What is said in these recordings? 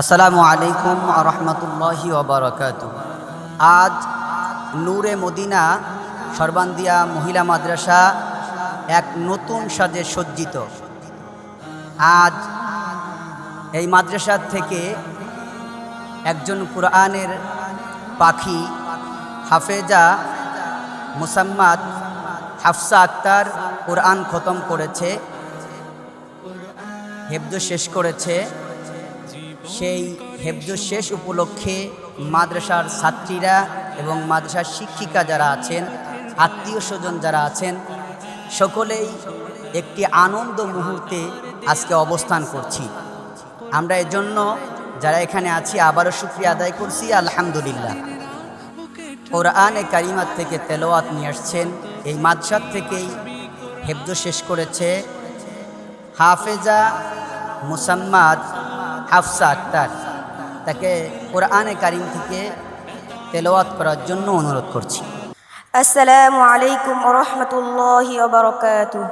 আসসালামু আলাইকুম রহমতুল্লাহি ওবরাকাত আজ নূরে মদিনা সর্বান্দিয়া মহিলা মাদ্রাসা এক নতুন সাজে সজ্জিত। আজ এই মাদ্রাসার থেকে একজন কোরআনের পাখি হাফেজা মুসাম্মাদ হাফসা আক্তার কোরআন খতম করেছে, হেফজ শেষ করেছে। সেই হেফজ শেষ উপলক্ষে মাদ্রাসার ছাত্রীরা এবং মাদ্রাসার শিক্ষিকা যারা আছেন, আত্মীয় স্বজন যারা আছেন, সকলেই একটি আনন্দ মুহূর্তে আজকে অবস্থান করছি। আমরা এজন্য যারা এখানে আছি আবারও শুক্রিয়া আদায় করছি, আলহামদুলিল্লাহ। কোরআনে কারিমার থেকে তেলোয়াত নিয়ে আসছেন, এই মাদ্রাসার থেকেই হেফজ শেষ করেছে হাফেজা মুসাম্মাদ হাফসা আক্তার তাকে কোরআনে কারিম থেকে তেলাওয়াত করার জন্য অনুরোধ করছি السلام عليكم ورحمة الله وبركاته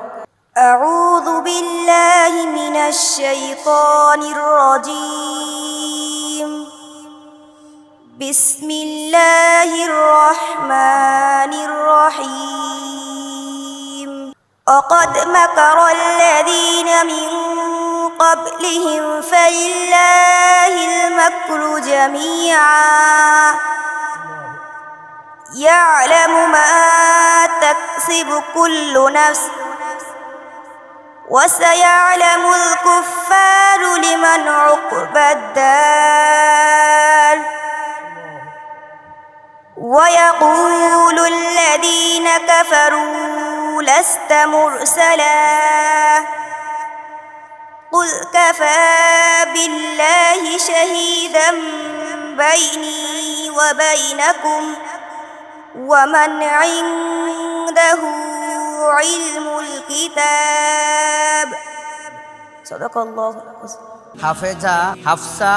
أعوذ بالله من الشيطان الرجيم بسم الله الرحمن الرحيم وقد مكر الذين من قبلهم فلله المكر جميعا. يعلم ما تكسب كل نفس وسيعلم الكفار لمن عقبى الدار. ويقول الذين كفروا لست مرسلا. قل كفى بالله شهيدا بيني وبينكم ومن عنده علم الكتاب. صدق الله العظيم. হাফেজা, হাফসা,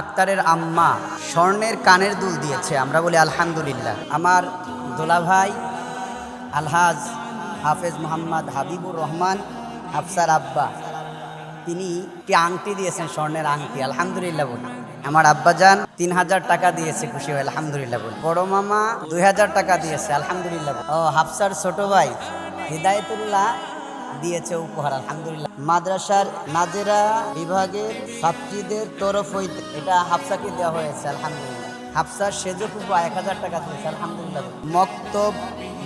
আক্তারের আম্মা স্বর্ণের কানের দুল দিয়েছে। আমরা বলি, আলহামদুলিল্লাহ। আমার দোলাভাই আলহাজ হাফেজ মোহাম্মদ হাবিবুর রহমান, হাফসার আব্বা, তিনি একটি আংটি দিয়েছেন, স্বর্ণের আংটি। আলহামদুলিল্লাহ বলি। আমার আব্বাজান তিন হাজার টাকা দিয়েছে, খুশি হয়ে আলহামদুলিল্লাহ বলি। বড় মামা দুই হাজার টাকা দিয়েছে, আলহামদুলিল্লাহ ও হাফসার ছোট ভাই, হৃদায়তুল্লাহ দিয়েছে উপহার, আলহামদুলিল্লাহ। মাদ্রাসার নাজেরা বিভাগের ছাত্রীদের তরফ হইতে এটা হাফসাকে দেওয়া হয়েছে, আলহামদুলিল্লাহ। হাফসার সেজো এক হাজার টাকা দিয়েছে, আলহামদুলিল্লাহ। মক্তব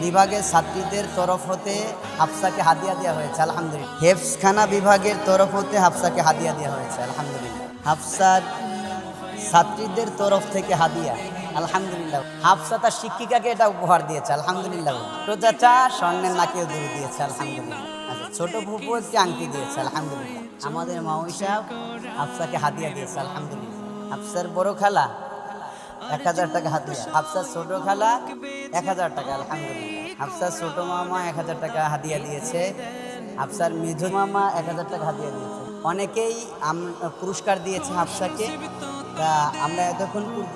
বিভাগের ছাত্রীদের তরফ হতে হাফসাকে হাদিয়া দেওয়া হয়েছে, আলহামদুলিল্লাহ। হেফসখানা বিভাগের তরফ হতে হাফসাকে হাদিয়া দেওয়া হয়েছে, আলহামদুলিল্লাহ। হাফসার ছাত্রীদের তরফ থেকে হাদিয়া, আলহামদুলিল্লাহ। হাফসা তার শিক্ষিকাকে এটা উপহার দিয়েছে, আলহামদুলিল্লাহ। প্রজাচা স্বর্ণের নাকেও দূর দিয়েছে, আলহামদুলিল্লাহ। ছোট ফুপু একটি আংটি দিয়েছে, আলহামদুলিল্লাহ। আমাদের মাউই সাহেব হাফসাকে হাদিয়া দিয়েছে, আলহামদুলিল্লাহ। আফসার বড় খালা, এক হাজার টাকা হাদিয়া। আফসার ছোট খালা, এক হাজার টাকা, আলহামদুলিল্লাহ। আফসার ছোট মামা এক হাজার টাকা হাতিয়া দিয়েছে। আফসার মেঝো মামা এক হাজার টাকা হাতিয়া দিয়েছে। অনেকেই পুরস্কার দিয়েছে হাফসাকে। তা আমরা এতক্ষণ পর্যন্ত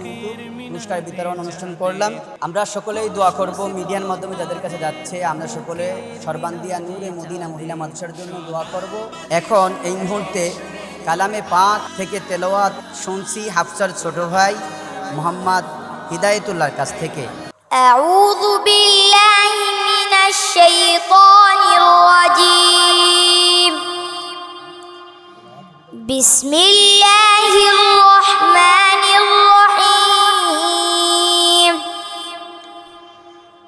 পুরস্কার বিতরণ অনুষ্ঠান করলাম আমরা সকলেই দোয়া করব মিডিয়ার মাধ্যমে যাদের কাছে যাচ্ছে আমরা সকলে সর্বান্দিয়া নূরে মদিনা মহিলা মাদ্রাসার জন্য দোয়া করব এখন এই মুহূর্তে কালামে পাক থেকে তেলাওয়াত শুনছি হাফসার ছোট ভাই মোহাম্মদ হিদায়তুল্লাহর কাছ থেকে أعوذ بالله من الشيطان الرجيم بسم الله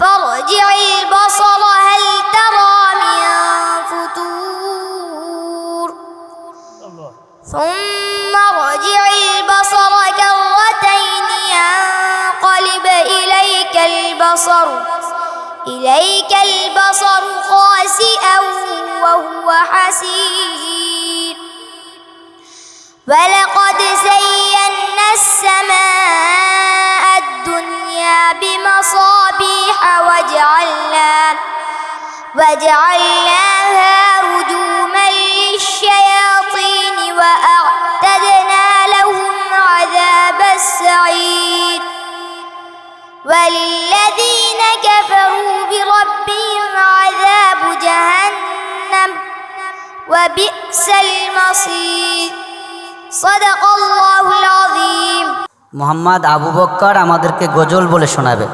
فارجع البصر هل ترى من فتور ثم ارجع البصر كرتين ينقلب البصر. إليك البصر خاسئا وهو حسير. ولقد زينا السماء وجعلناها رجوما للشياطين وأعتدنا لهم عذاب السعير وللذين كفروا بربهم عذاب جهنم وبئس المصير صدق الله العظيم মোহাম্মদ আবু বক্কর আমাদেরকে গজল বলে শোনাবে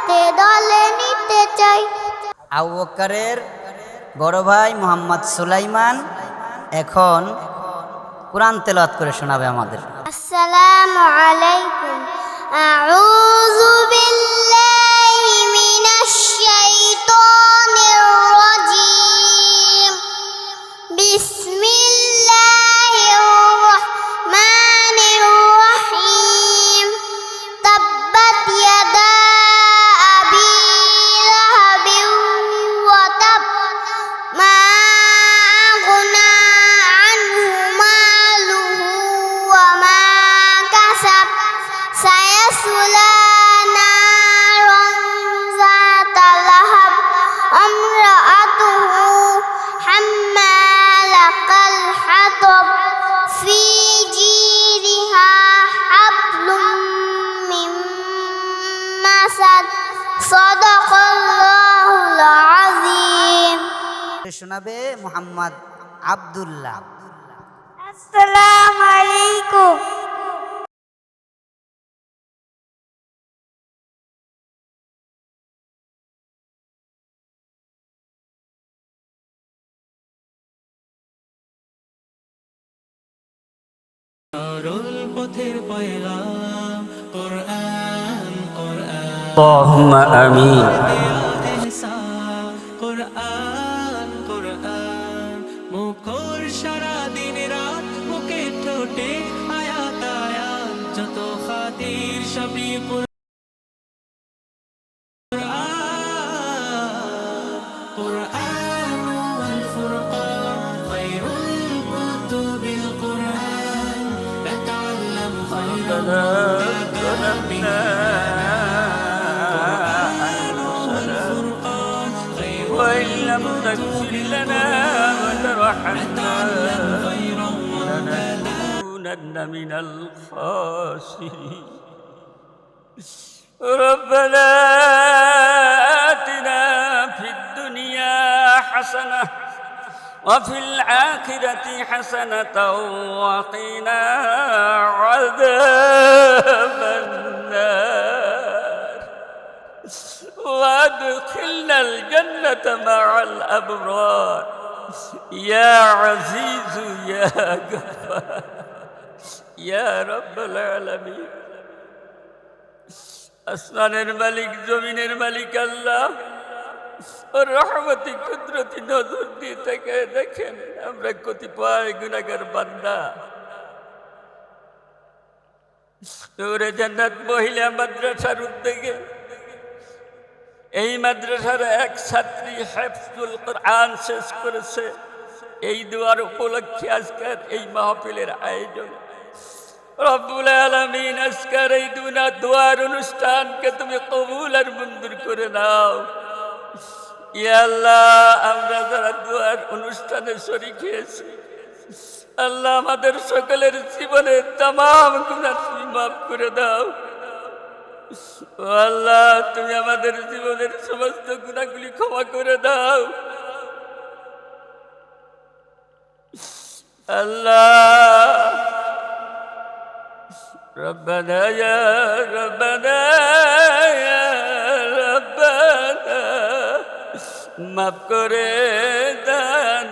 সাথে দলে নিতে চাই। আবু বড় ভাই মোহাম্মদ সুলাইমান এখন কোরআন তেলাওয়াত করে শোনাবে আমাদের। আসসালামু আলাইকুম। আউযু سيصلى نارا ذات لهب امرأته حمالة الحطب في جيدها حبل من مسد صدق الله العظيم শোনাবে মোহাম্মদ আবদুল্লাহ السلام عليكم সরল পথের পয়গাম কোরআন কোরআন اللهم آمين এহসান কোরআন কোরআন মুখর সারা দিন রাত মুখে ঠোঁটে আয়াত আয়াত যত খাতির সবই وترحمنا خيرا لنكونن من الخاسرين. ربنا آتنا في الدنيا حسنة وفي الآخرة حسنة وقنا عذاب النار. وادخلنا الجنة مع الأبرار. ইয়া আজিজু ইয়া গফার ইয়া রব্বুল আসমানের মালিক জমিনের মালিক আল্লাহ ওর রহমতি কুদরতি নজর দিয়ে তাকে দেখেন আমরা কতিপয় গুণাগার বান্দা নূরে জান্নাত মহিলা মাদ্রাসার উদ্যোগে এই মাদ্রাসার এক ছাত্রী হেফজুল কোরআন শেষ করেছে। এই দুয়ার উপলক্ষে আজকের এই মাহফিলের আয়োজন। রব্বুল আলমিন, আজকের এই দুনা দুয়ার অনুষ্ঠানকে তুমি কবুল আর মঞ্জুর করে নাও। ইয়া আল্লাহ, আমরা যারা দুয়ার অনুষ্ঠানে শরিক হয়েছি, আল্লাহ আমাদের সকলের জীবনের তাম গুণা তুমি মাফ করে দাও। আল্লাহ তুমি আমাদের জীবনের সমস্ত গুণাগুলি ক্ষমা করে দাও আল্লাহ ربنا يا ربنا يا ربنا মাফ করে দান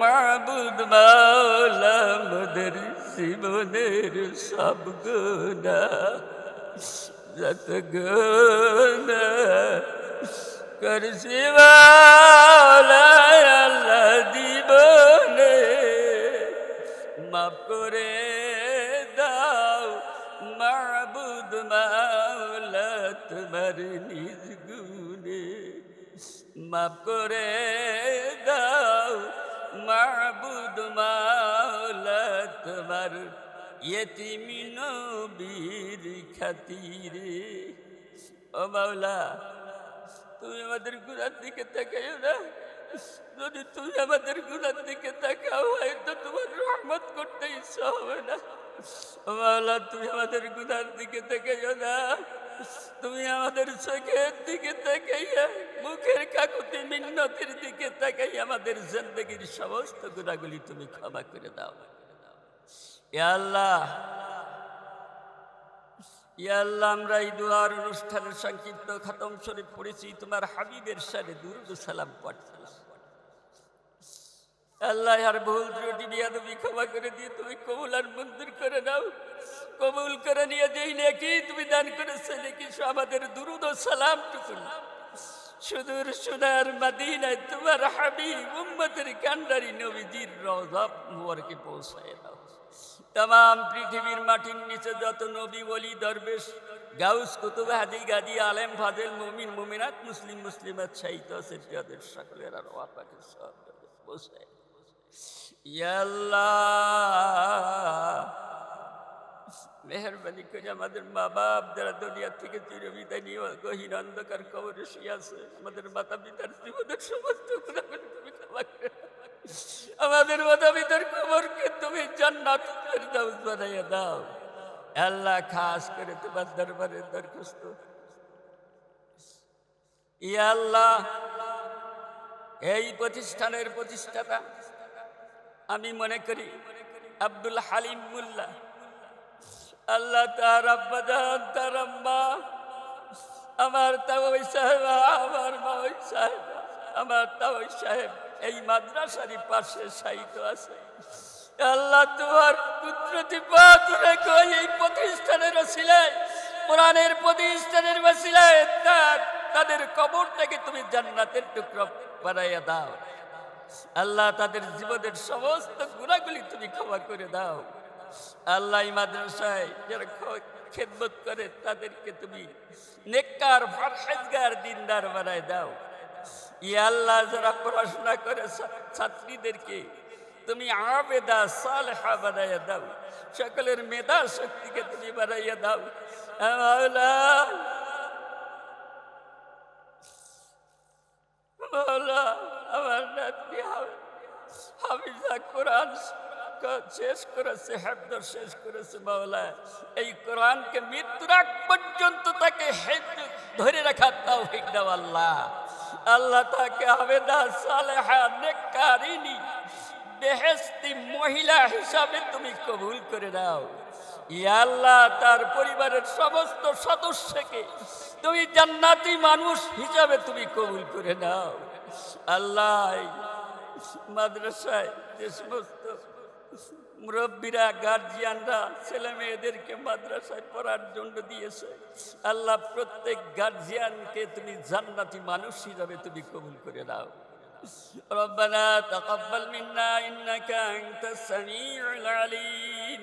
মাবুদ মাওলা মোদের জীবনের সব গুণা গুণা করছি মাওলা আল্লাহ জীবনে মাফ করে দাও মাবুদ মাওলা তোমার নিজ গুণে মাফ করে দাও মাবুদ মাওলা তোমার ইয়েতিমি নবীর খাতিরে। ও মাওলা, তুমি আমাদের গুণার দিকে তাকাইও না। যদি তুমি আমাদের গুণার দিকে তাকাও, হয়তো তোমার রহমত করতে ইচ্ছা হবে না। ও মাওলা, তুমি আমাদের গুণার দিকে তাকাইও না। তুমি আমাদের চোখের দিকে তাকাইয়া, মুখের কাকুতি মিন্নতির দিকে তাকাই আমাদের জিন্দগির সমস্ত গুণাগুলি তুমি ক্ষমা করে দাও। আল্লাহ। আল্লাহ, আমরা এই দুয়ার অনুষ্ঠানের সংক্ষিপ্ত খতম শরীফ পড়েছি, তোমার হাবিবের সাথে দুরুদ সালাম আল্লাহ, আর ভুল ত্রুটি বিয়াদবি ক্ষমা করে দিয়ে তুমি কবুল আর মন্দির করে নাও। কবুল করে নিয়ে যেই নাকি তুমি দান করেছে নাকি আমাদের দুরুদ সালাম সুদূর সোনার মাদিনায় তোমার হাবিব উম্মতের কান্ডারি নবীজির রজব মুবারকে পৌঁছায় দাও। তাম পৃথিবীর মাটির নিচে যত নবী বলি দরবেশ গাউস কুতুব হাদি গাদি আলেম ফাজেল মুমিন মুমিনাত মুসলিম মুসলিমাত সাহিত্য আছে যাদের সকলের আর ওয়াপাকে সব বসে মেহরবানি করে আমাদের মা বাপ যারা দুনিয়া থেকে চিরবিদায় নিয়ে গহীন অন্ধকার কবরে শুয়ে আছে আমাদের মাতা পিতার জীবনের সমস্ত আমাদের মাতা পিতার কবরকে তুমি জান্নাত ফেরদাউস বানাইয়া দাও। আল্লাহ খাস করে তোমার দরবারে দরখাস্ত। ইয়া আল্লাহ, এই প্রতিষ্ঠানের প্রতিষ্ঠাতা আমি মনে করি আব্দুল হালিম মুল্লা। আল্লাহ তার আব্বা জান, তার আম্মা, আমার তাওই সাহেব, আমার মাওই সাহেব, আমার তাওই সাহেব। এই মাদ্রাসারই পাশে সাহিত্য আছে। আল্লাহ তোমার পথ রেখো, এই প্রতিষ্ঠানের ওসিলায়, কোরআনের প্রতিষ্ঠানের ওসিলায়, তার, তাদের কবরটাকে তুমি জান্নাতের টুকরো বানাইয়া দাও। আল্লাহ তাদের জীবনের সমস্ত গুণাগুলি তুমি ক্ষমা করে দাও। আল্লাহ মাদ্রাসায় যারা খেদমত করে, তাদেরকে তুমি নেককার, ফারহেজগার, দিনদার বানায় দাও। ইয়া যারা পড়াশোনা করে ছাত্রীদেরকে, তুমি আবেদা, সালেহা বানাইয়া দাও। সকলের মেধা শক্তিকে তুমি বানাইয়া দাও। আমার শেষ করেছে হেফদ শেষ করেছে মাওলা। এই কোরআনকে মৃত্যুর আগ পর্যন্ত তাকে হেফজ ধরে রাখার তাও আল্লাহ। আল্লাহ তাকে আবেদা সালেহা বেহেস্তি মহিলা হিসাবে তুমি কবুল করে দাও আল্লাহ, তার পরিবারের সমস্ত সদস্যকে তুমি জান্নাতি মানুষ হিসাবে তুমি কবুল করে নাও। আল্লাহ, মাদ্রাসায় যে সমস্ত মুরব্বীরা গার্জিয়ানরা ছেলে মেয়েদেরকে মাদ্রাসায় পড়ার জন্য দিয়েছে আল্লাহ প্রত্যেক গার্জিয়ানকে তুমি জান্নাতি মানুষ হিসাবে তুমি কবুল করে দাও ربنا تقبل منا إنك أنت السميع العليم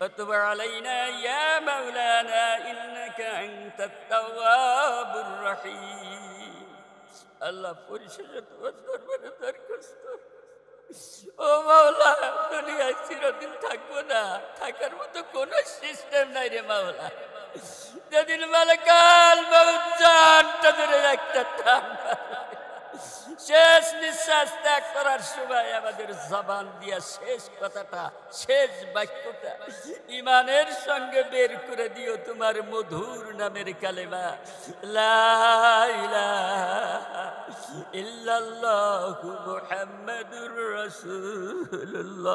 وتب علينا يا مولانا إنك أنت التواب الرحيم আল্লাহ পরিশেষে তোমার দরবারে দরখাস্ত ও মাওলা, দুনিয়ায় চিরদিন থাকব না থাকার মতো কোনো সিস্টেম নাই রে মাওলা যেদিন মালাকাল মৌজানটা ধরে একটা টান। শেষ নিঃশ্বাস ত্যাগ করার সময় আমাদের জবান দিয়া শেষ কথাটা, শেষ বাক্যটা ইমানের সঙ্গে বের করে দিও তোমার মধুর নামের কালেমা। লা ইলাহা ইল্লাল্লাহু মুহাম্মাদুর রাসূলুল্লাহ।